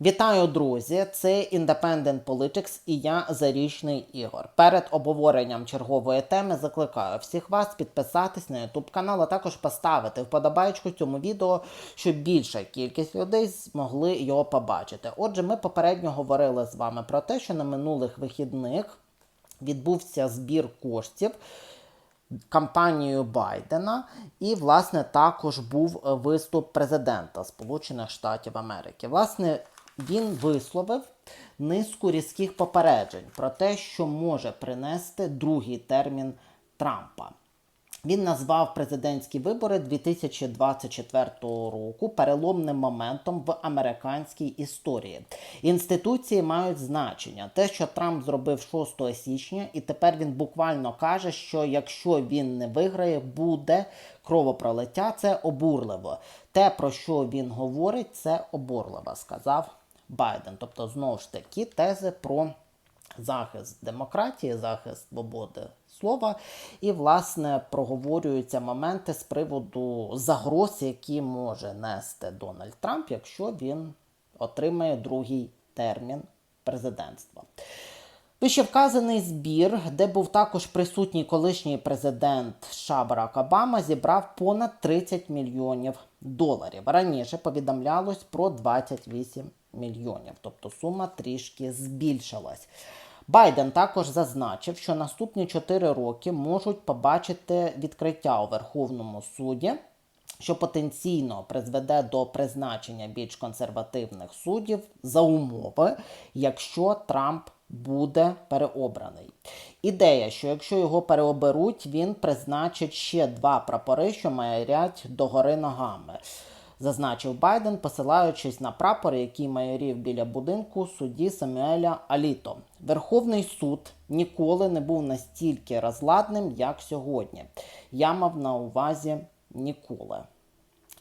Вітаю, друзі! Це Independent Politics і я Зарічний Ігор. Перед обговоренням чергової теми закликаю всіх вас підписатись на YouTube канал, а також поставити вподобайку цьому відео, щоб більша кількість людей змогли його побачити. Отже, ми попередньо говорили з вами про те, що на минулих вихідних відбувся збір коштів кампанією Байдена, і, власне, також був виступ президента Сполучених Штатів Америки. Власне, він висловив низку різких попереджень про те, що може принести другий термін Трампа. Він назвав президентські вибори 2024 року переломним моментом в американській історії. Інституції мають значення. Те, що Трамп зробив 6 січня, і тепер він буквально каже, що якщо він не виграє, буде кровопролиття. Це обурливо. Те, про що він говорить, це обурливо, сказав Байден. Тобто, знову ж таки, тези про захист демократії, захист свободи слова, і, власне, проговорюються моменти з приводу загроз, які може нести Дональд Трамп, якщо він отримає другий термін президентства. Вищевказаний збір, де був також присутній колишній президент США Барак Обама, зібрав понад 30 мільйонів доларів. Раніше повідомлялось про 28 мільйонів, тобто сума трішки збільшилась. Байден також зазначив, що наступні 4 роки можуть побачити відкриття у Верховному суді, що потенційно призведе до призначення більш консервативних суддів за умови, якщо Трамп буде переобраний. Ідея, що якщо його переоберуть, він призначить ще два прапори, що майорять догори ногами. Зазначив Байден, посилаючись на прапор, який майорів біля будинку судді Самюеля Аліто. Верховний суд ніколи не був настільки розладним, як сьогодні. Я мав на увазі ніколи,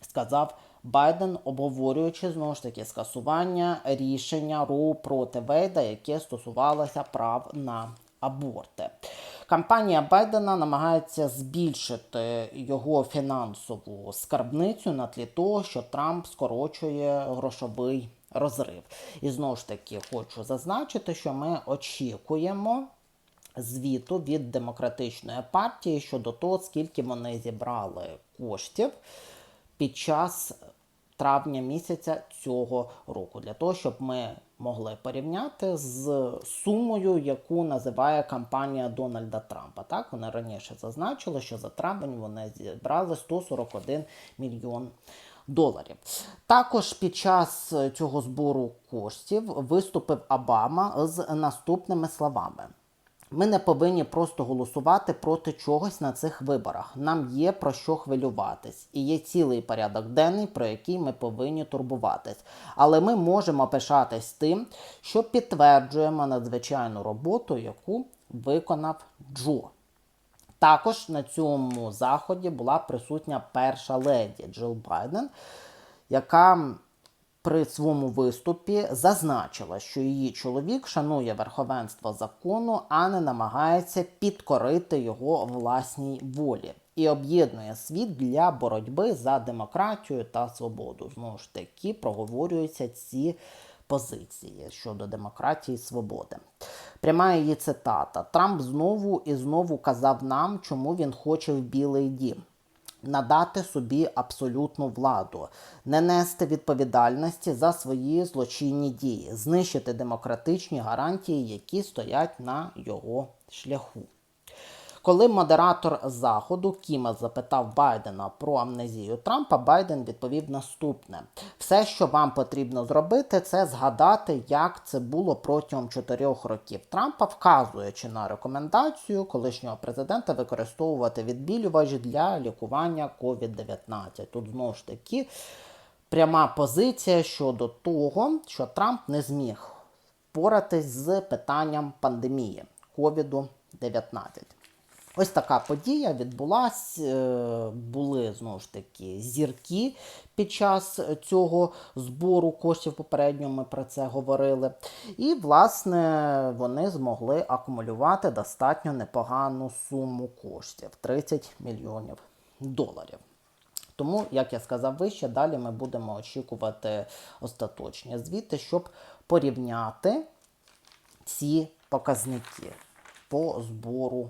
сказав Байден, обговорюючи знову ж таки скасування рішення Роу проти Вейда, яке стосувалося прав на аборти. Кампанія Байдена намагається збільшити його фінансову скарбницю на тлі того, що Трамп скорочує грошовий розрив. І знову ж таки хочу зазначити, що ми очікуємо. Звіту від демократичної партії щодо того, скільки вони зібрали коштів під час травня місяця цього року, для того, щоб ми могли порівняти з сумою, яку називає кампанія Дональда Трампа. Так, вони раніше зазначили, що за травень вони зібрали 141 мільйон. Доларів також під час цього збору коштів виступив Обама з наступними словами: ми не повинні просто голосувати проти чогось на цих виборах. Нам є про що хвилюватись, і є цілий порядок денний, про який ми повинні турбуватись. Але ми можемо пишатись тим, що підтверджуємо надзвичайну роботу, яку виконав Джо. Також на цьому заході була присутня перша леді Джил Байден, яка при своєму виступі зазначила, що її чоловік шанує верховенство закону, а не намагається підкорити його власній волі. І об'єднує світ для боротьби за демократію та свободу. Знову ж таки, проговорюються ці позиції щодо демократії і свободи. Пряма її цитата: Трамп знову і знову казав нам, чому він хоче в Білий дім надати собі абсолютну владу, не нести відповідальності за свої злочинні дії, знищити демократичні гарантії, які стоять на його шляху. Коли модератор заходу Кіма запитав Байдена про амнезію Трампа, Байден відповів наступне: все, що вам потрібно зробити, це згадати, як це було протягом чотирьох років Трампа, вказуючи на рекомендацію колишнього президента використовувати відбілювач для лікування COVID-19. Тут знову ж таки пряма позиція щодо того, що Трамп не зміг впоратись з питанням пандемії COVID-19. Ось така подія відбулася. Е, були знову ж таки зірки під час цього збору коштів. Попередньо ми про це говорили. І, власне, вони змогли акумулювати достатньо непогану суму коштів 30 мільйонів доларів. Тому, як я сказав вище, далі ми будемо очікувати остаточні звіти, щоб порівняти ці показники по збору